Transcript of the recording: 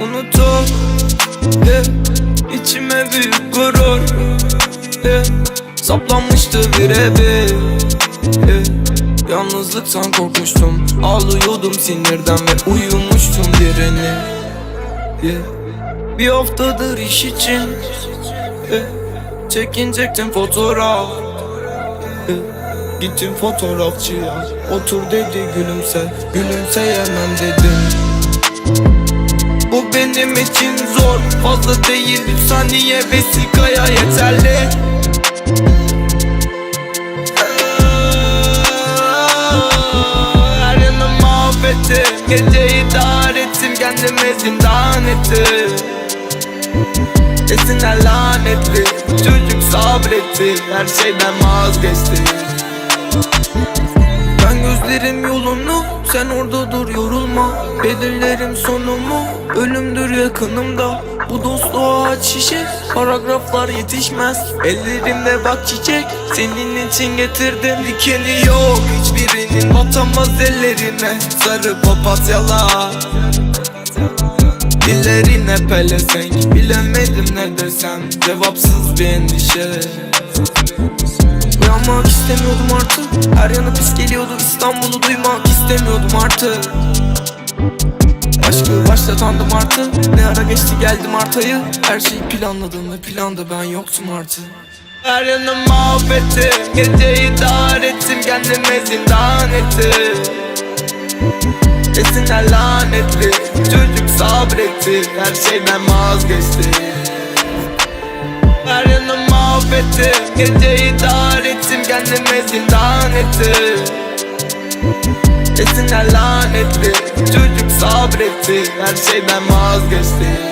unutur yeah. İçime büyük gurur yeah. Saplanmıştı birebir yeah. Yalnızlıktan korkmuştum Ağlıyordum sinirden ve uyumuştum direne yeah. Bir haftadır iş için yeah. Çekinecektim fotoğraf yeah. Gittim fotoğrafçıya Otur dedi gülümse Gülümseyemem dedim benim için zor. Fazla değil bir saniye vesikaya yeterli. Her yanım mahvettim Geceyi dar ettim Kendimi zindan ettim. Esinler lanetli Çocuk sabretti Her şeyden vazgeçti ben gözlerim yolunu Sen orada dur yorulma. Belirlerim sonumu Ölümdür yakınımda. Bu dostluğa aç şişe Paragraflar yetişmez. Ellerimde bak çiçek Senin için getirdim Dikeni yok. Hiçbirinin Batamaz ellerine Sarı papatyalar. Dillerine pelesenk Bilemedim ne desem. Cevapsız bir endişe Uyanmak istemiyordum artık. Her yanı pis geliyordu. İstanbul'u duymak istemiyordum artık. Aşkı başlatandım artık. Ne ara geçti geldim artayı Her şeyi planladım ve planda ben yoktum artık. Her yanım mahvettim Geceyi dar ettim Kendime zindan ettim Esinler lanetli Çocuk sabretti. Her şeyden vazgeçti. Her mahvettim Geceyi dar ettim Kendime zindan ettim Esinler lanetli Çocuk sabretti. Her şeyden vazgeçti